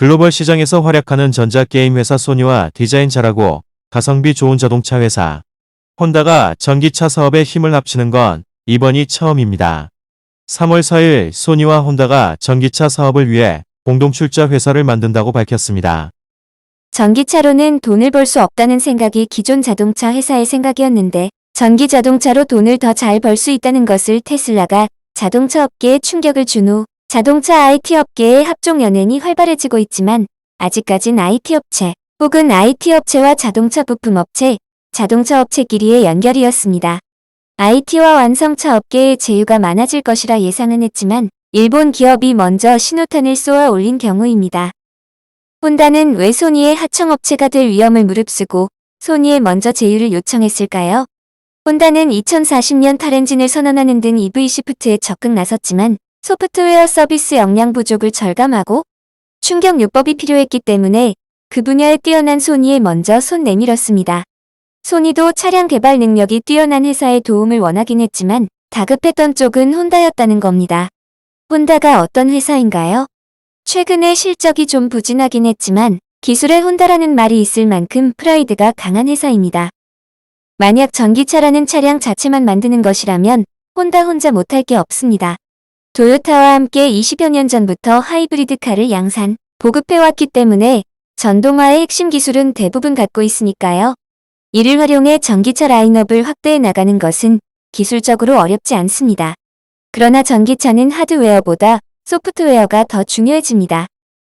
글로벌 시장에서 활약하는 전자게임 회사 소니와 디자인 잘하고 가성비 좋은 자동차 회사 혼다가 전기차 사업에 힘을 합치는 건 이번이 처음입니다. 3월 4일 소니와 혼다가 전기차 사업을 위해 공동 출자 회사를 만든다고 밝혔습니다. 전기차로는 돈을 벌 수 없다는 생각이 기존 자동차 회사의 생각이었는데 전기 자동차로 돈을 더 잘 벌 수 있다는 것을 테슬라가 자동차 업계에 충격을 준 후 자동차 IT 업계의 합종 연행이 활발해지고 있지만 아직까진 IT 업체 혹은 IT 업체와 자동차 부품 업체, 자동차 업체끼리의 연결이었습니다. IT와 완성차 업계의 제휴가 많아질 것이라 예상은 했지만 일본 기업이 먼저 신호탄을 쏘아 올린 경우입니다. 혼다는 왜 소니의 하청업체가 될 위험을 무릅쓰고 소니에 먼저 제휴를 요청했을까요? 혼다는 2040년 탈엔진을 선언하는 등 EV 시프트에 적극 나섰지만 소프트웨어 서비스 역량 부족을 절감하고 충격 요법이 필요했기 때문에 그 분야에 뛰어난 소니에 먼저 손 내밀었습니다. 소니도 차량 개발 능력이 뛰어난 회사의 도움을 원하긴 했지만 다급했던 쪽은 혼다였다는 겁니다. 혼다가 어떤 회사인가요? 최근에 실적이 좀 부진하긴 했지만 기술의 혼다라는 말이 있을 만큼 프라이드가 강한 회사입니다. 만약 전기차라는 차량 자체만 만드는 것이라면 혼다 혼자 못할 게 없습니다. 도요타와 함께 20여 년 전부터 하이브리드 카를 양산, 보급해왔기 때문에 전동화의 핵심 기술은 대부분 갖고 있으니까요. 이를 활용해 전기차 라인업을 확대해 나가는 것은 기술적으로 어렵지 않습니다. 그러나 전기차는 하드웨어보다 소프트웨어가 더 중요해집니다.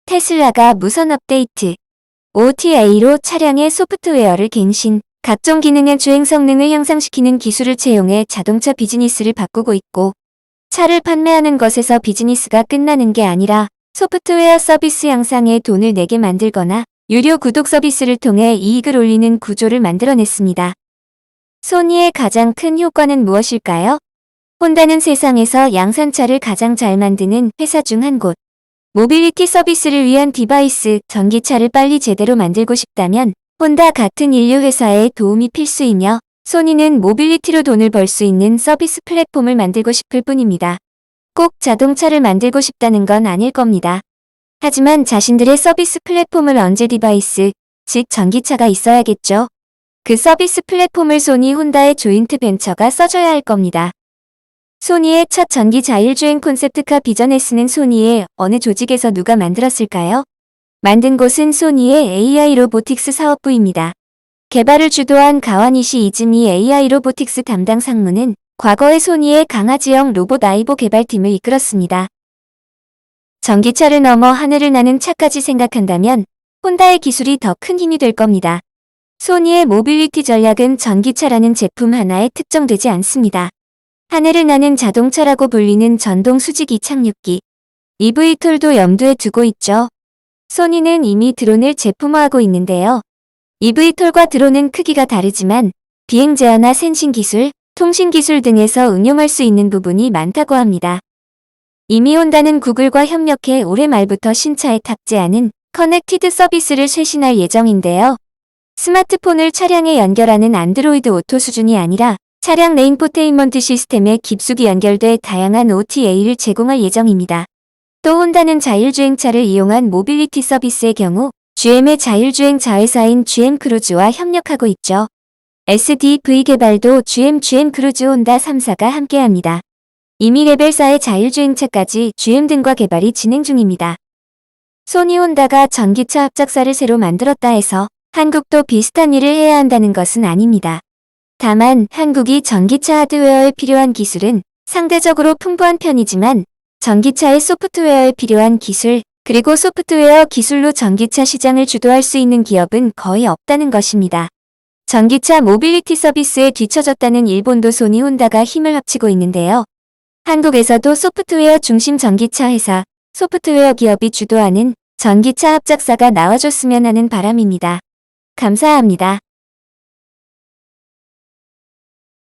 테슬라가 무선 업데이트, OTA로 차량의 소프트웨어를 갱신, 각종 기능의 주행 성능을 향상시키는 기술을 채용해 자동차 비즈니스를 바꾸고 있고, 차를 판매하는 것에서 비즈니스가 끝나는 게 아니라 소프트웨어 서비스 향상에 돈을 내게 만들거나 유료 구독 서비스를 통해 이익을 올리는 구조를 만들어냈습니다. 소니의 가장 큰 효과는 무엇일까요? 혼다는 세상에서 양산차를 가장 잘 만드는 회사 중 한 곳. 모빌리티 서비스를 위한 디바이스, 전기차를 빨리 제대로 만들고 싶다면 혼다 같은 인류 회사의 도움이 필수이며 소니는 모빌리티로 돈을 벌 수 있는 서비스 플랫폼을 만들고 싶을 뿐입니다. 꼭 자동차를 만들고 싶다는 건 아닐 겁니다. 하지만 자신들의 서비스 플랫폼을 언제 디바이스, 즉 전기차가 있어야겠죠. 그 서비스 플랫폼을 소니 혼다의 조인트 벤처가 써줘야 할 겁니다. 소니의 첫 전기 자율주행 콘셉트카 비전에스는 소니의 어느 조직에서 누가 만들었을까요? 만든 곳은 소니의 AI 로보틱스 사업부입니다. 개발을 주도한 가와니시 이즈미 AI 로보틱스 담당 상무는 과거의 소니의 강아지형 로봇 아이보 개발팀을 이끌었습니다. 전기차를 넘어 하늘을 나는 차까지 생각한다면 혼다의 기술이 더 큰 힘이 될 겁니다. 소니의 모빌리티 전략은 전기차라는 제품 하나에 특정되지 않습니다. 하늘을 나는 자동차라고 불리는 전동 수직 이 착륙기, EV톨도 염두에 두고 있죠. 소니는 이미 드론을 제품화하고 있는데요. EV톨과 드론은 크기가 다르지만 비행 제어나 센싱 기술, 통신 기술 등에서 응용할 수 있는 부분이 많다고 합니다. 이미 혼다는 구글과 협력해 올해 말부터 신차에 탑재하는 커넥티드 서비스를 쇄신할 예정인데요. 스마트폰을 차량에 연결하는 안드로이드 오토 수준이 아니라 차량 레인포테인먼트 시스템에 깊숙이 연결돼 다양한 OTA를 제공할 예정입니다. 또 혼다는 자율주행차를 이용한 모빌리티 서비스의 경우 GM의 자율주행 자회사인 GM 크루즈와 협력하고 있죠. SDV 개발도 GM GM 크루즈 혼다 3사가 함께합니다. 이미 레벨 4의 자율주행차까지 GM 등과 개발이 진행 중입니다. 소니 혼다가 전기차 합작사를 새로 만들었다 해서 한국도 비슷한 일을 해야 한다는 것은 아닙니다. 다만 한국이 전기차 하드웨어에 필요한 기술은 상대적으로 풍부한 편이지만 전기차의 소프트웨어에 필요한 기술, 그리고 소프트웨어 기술로 전기차 시장을 주도할 수 있는 기업은 거의 없다는 것입니다. 전기차 모빌리티 서비스에 뒤처졌다는 일본도 소니 혼다가 힘을 합치고 있는데요. 한국에서도 소프트웨어 중심 전기차 회사, 소프트웨어 기업이 주도하는 전기차 합작사가 나와줬으면 하는 바람입니다. 감사합니다.